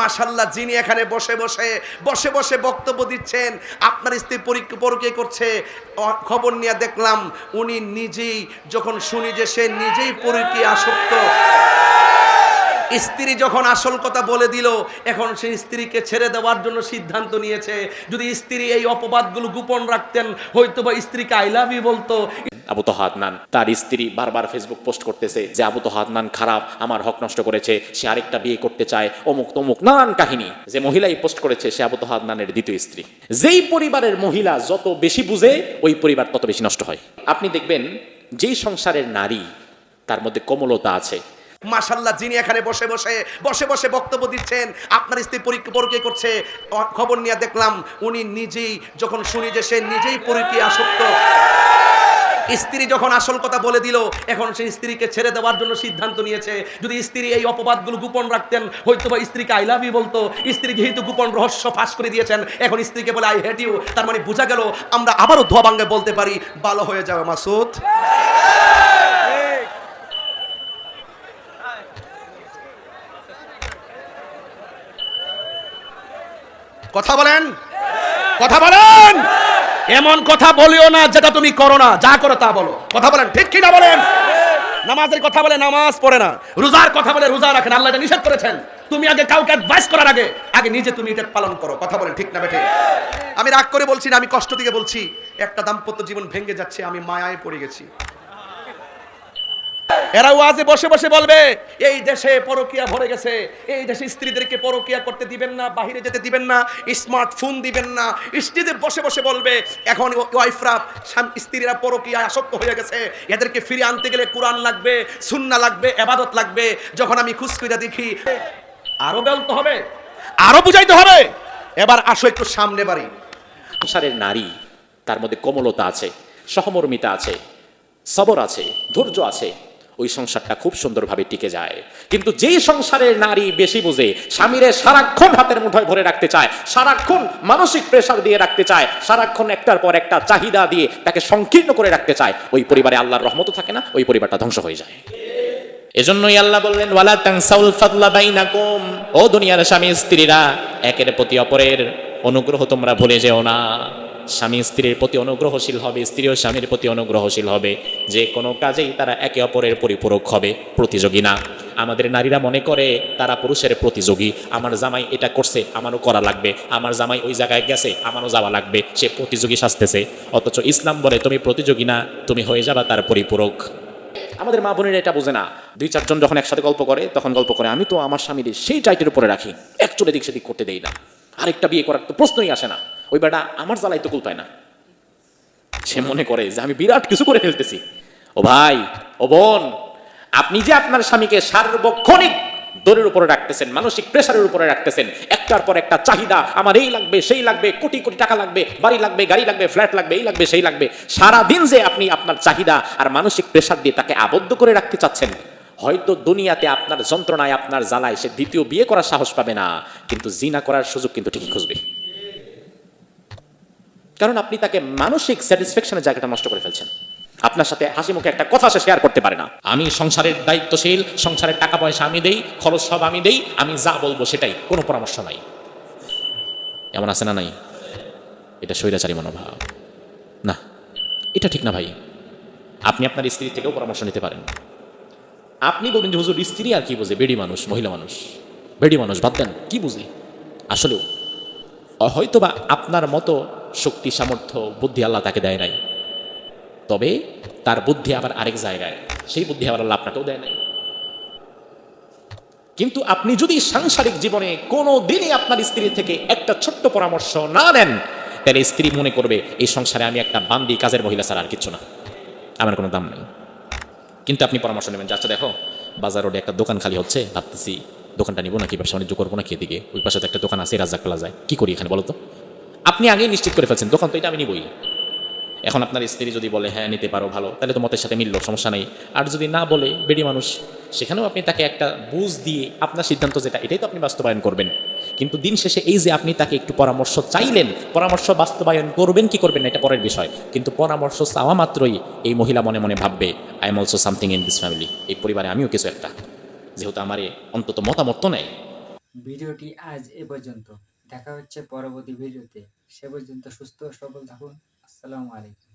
মাশাল্লাহ, যিনি এখানে বসে বসে বসে বসে বক্তব্য দিচ্ছেন, আপনার স্ত্রী পরীক্ষা পরকে করছে খবর নিয়ে দেখলাম, উনি নিজেই যখন শুনি যে সে নিজেই পরীক্ষে আসক্ত। স্ত্রী যখন আসল কথা বলে দিল, এখন সেই স্ত্রীকে ছেড়ে দেওয়ার জন্য সিদ্ধান্ত নিয়েছে। যদি স্ত্রী এই অপবাদগুলো গোপন রাখতেন হয়তো বা স্ত্রীকে আই লাভ ইউ বলতো। আবু তো তার স্ত্রী বারবার ফেসবুক পোস্ট করতেছে যে আবু তো খারাপ, আমার হক নষ্ট করেছে, সে আরেকটা বিয়ে করতে চায়, অমুক তমুক নানান কাহিনী। যে মহিলাই পোস্ট করেছে, সে আবু তো দ্বিতীয় স্ত্রী। যেই পরিবারের মহিলা যত বেশি বুঝে, ওই পরিবার তত বেশি নষ্ট হয়। আপনি দেখবেন, যেই সংসারের নারী, তার মধ্যে কোমলতা আছে মাশাল্লাহ যিনি এখানে বসে বসে বসে বসে বক্তব্য দিচ্ছেন, আপনার স্ত্রী পরীক্ষা পরকে করছে খবর নিয়ে দেখলাম, উনি নিজেই যখন শুনি যে সে নিজেই পরীক্ষা আসক্ত। স্ত্রী যখন আসল কথা বলে দিল, এখন সেই স্ত্রীকে ছেড়ে দেওয়ার জন্য সিদ্ধান্ত নিয়েছে। যদি স্ত্রী এই অপবাদগুলো গোপন রাখতেন হয়তো বা স্ত্রীকে আই লাভ ইউ বলতো। স্ত্রী যেহেতু গোপন রহস্য ফাঁস করে দিয়েছেন, এখন স্ত্রীকে বলে, আই হেট ইউ। তার মানে বোঝা গেল, আমরা আবারও ধোয়া ভাঙ্গে বলতে পারি, ভালো হয়ে যাবে মাসুদ কথা বলেন। কথা বলেন। এমন কথা বলিও না যেটা তুমি করো না। যা করো তা বলো। কথা বলেন। ঠিক কি না বলেন? নামাজের কথা বলে নামাজ পড়ে না। রোজার কথা বলে রোজা রাখেন। আল্লাহ নিষেধ করেছেন। তুমি আগে কাউকে অ্যাডভাইস করার আগে আগে নিজে তুমি এটা পালন করো। কথা বলেন ঠিক না বেঠে? আমি রাগ করে বলছি না, আমি কষ্ট থেকে বলছি। একটা দাম্পত্য জীবন ভেঙে যাচ্ছে, আমি মায়ায় পড়ে গেছি। এরা ওয়াজে বসে বসে বলবে, এই দেশে পরকিয়া ভরে গেছে। এই দেশে স্ত্রীদেরকে পরকিয়া করতে দিবেন না, বাহিরে যেতে দিবেন না, স্মার্টফোন দিবেন না। স্ত্রীদের বসে বসে বলবে, এখন ওয়াইফরা স্ত্রীরা পরকিয়া আসক্ত হয়ে গেছে। এদেরকে ফিরে আনতে গেলে কোরআন লাগবে সুন্না লাগবে, এবাদত লাগবে। যখন আমি খুশকুইরা দেখি, আরও বলতে হবে, আরও বুঝাইতে হবে। এবার আসো একটু সামনে বাড়ি। সংসারের নারী, তার মধ্যে কোমলতা আছে, সহমর্মিতা আছে, সবর আছে, ধৈর্য আছে। ওই সংসারটা খুব সুন্দরভাবে টিকে যায়। কিন্তু যেই সংসারের নারী বেশি বোঝে, স্বামীরে সারাক্ষণ হাতের মুঠোয় ভরে রাখতে চায়, সারাক্ষণ মানসিক প্রেশার দিয়ে রাখতে চায়, সারাক্ষণ একটার পর একটা চাহিদা দিয়ে তাকে সংকীর্ণ করে রাখতে চায়, ওই পরিবারে আল্লাহর রহমতও থাকে না, ওই পরিবারটা ধ্বংস হয়ে যায়। এজন্যই আল্লাহ বললেন, ওয়ালা তানসাউল ফাদলা বাইনাকুম। ও দুনিয়ার স্বামী স্ত্রীরা, একের প্রতি অপরের অনুগ্রহ তোমরা ভুলে যেও না। স্বামী স্ত্রীর প্রতি অনুগ্রহশীল হবে স্ত্রীও স্বামীর প্রতি অনুগ্রহশীল হবে। যে কোনো কাজেই তারা একে অপরের পরিপূরক হবে, প্রতিযোগী না। আমাদের নারীরা মনে করে তারা পুরুষের প্রতিযোগী। আমার জামাই এটা করছে, আমারও করা লাগবে। আমার জামাই ওই জায়গায় গেছে, আমারও যাওয়া লাগবে। সে প্রতিযোগী সাজতেছে। অথচ ইসলাম বলে, তুমি প্রতিযোগী না, তুমি হয়ে যাবা তার পরিপূরক। আমাদের মা বোনেরা এটা বোঝে না। দুই, চারজন যখন একসাথে গল্প করে, তখন গল্প করে, আমি তো আমার স্বামীর সেই টাইটের উপরে রাখি। এক দিক সেদিক করতে দেই না। আরেকটা বিয়ে করার তো প্রশ্নই আসে না। ওই বেটা আমার জ্বালাই তো কুল পায় না। সে মনে করে যে আমি বিরাট কিছু করে ফেলতেছি। ও ভাই, ও বোন, আপনি যে আপনার স্বামীকে সার্বক্ষণিক দরের উপরে রাখতেছেন, মানসিক প্রেশারের উপরে রাখতেছেন, একটার পর একটা চাহিদা, আমার এই লাগবে, সেই লাগবে, কোটি কোটি টাকা লাগবে, বাড়ি লাগবে, গাড়ি লাগবে ফ্ল্যাট লাগবে, এই লাগবে, সেই লাগবে সারা দিন যে আপনি আপনার চাহিদা আর মানসিক প্রেশার দিয়ে তাকে আবদ্ধ করে রাখতে চাচ্ছেন, হয়তো দুনিয়াতে আপনার যন্ত্রণায়, আপনার জ্বালায় সে দ্বিতীয় বিয়ে করার সাহস পাবে না, কিন্তু জিনা করার সুযোগ কিন্তু ঠিকই খুঁজবে। কারণ আপনি তাকে মানসিক স্যাটিসফ্যাকশনের জায়গাটা নষ্ট করে ফেলছেন। আপনার সাথে হাসি মুখে একটা কথা সে শেয়ার করতে পারে না। আমি সংসারের দায়িত্বশীল, সংসারের টাকা পয়সা আমি দেই, খরচ সব আমি দেই, আমি যা বলব সেটাই, কোনো পরামর্শ নাই। এমন আছে না নাই? এটা স্বৈরাচারী মনোভাব। না, এটা ঠিক না ভাই। আপনি আপনার স্ত্রী থেকেও পরামর্শ নিতে পারেন। আপনি বলবেন যে, হুজুর, স্ত্রী আর কি বুঝে? বেডি মানুষ, মহিলা মানুষ। বেডি মানুষ দেন, কি বুঝে? আসলেও হয়তোবা আপনার মতো শক্তি, সামর্থ্য, বুদ্ধি আল্লাহ তাকে দেয় নাই। তবে তার বুদ্ধি আবার আরেক জায়গায়। সেই বুদ্ধি আবার আল্লাহ আপনাকেও দেয় নাই। কিন্তু আপনি যদি সাংসারিক জীবনে কোনো দিনই আপনার স্ত্রী থেকে একটা ছোট্ট পরামর্শ না নেন, তাহলে স্ত্রী মনে করবে, এই সংসারে আমি একটা বান্দি কাজের মহিলা ছাড়া আর কিচ্ছু না। আমার কোনো দাম নেই। কিন্তু আপনি পরামর্শ নেবেন যাচ্ছে দেখো, বাজার রোডে একটা দোকান খালি হচ্ছে, ভাবতেছি দোকানটা নিবো নাকি ব্যবসা বাণিজ্য করব না নাকি এদিকে? ওই পাশে একটা দোকান আছে রাজাক প্লাজায়। কি করি এখানে বলো তো? আপনি আগেই নিশ্চিত করে ফেলছেন দোকান তো এটা আমি নিবই। এখন আপনার স্ত্রী যদি বলে হ্যাঁ নিতে পারো, ভালো, তাহলে তো মতের সাথে মিললো, সমস্যা নেই। আর যদি না বলে, বেডি মানুষ, সেখানেও আপনি তাকে একটা বুঝ দিয়ে আপনার সিদ্ধান্ত যেটা, এটাই তো আপনি বাস্তবায়ন করবেন। কিন্তু দিন শেষে এই যে আপনি তাকে একটু পরামর্শ চাইলেন, পরামর্শ বাস্তবায়ন করবেন, কি করবেন এটা পরের বিষয়। কিন্তু পরামর্শ চাওয়া মাত্রই এই মহিলা মনে মনে ভাববে I am also something in this family এই পরিবারে আমিও কিছু একটা। যেহেতু আমার অন্তত মতামত তো নেই। ভিডিওটি আজ এ পর্যন্ত। দেখা হচ্ছে পরবর্তী ভিডিওতে। সে পর্যন্ত সুস্থ সবল থাকুন। আসসালামু আলাইকুম।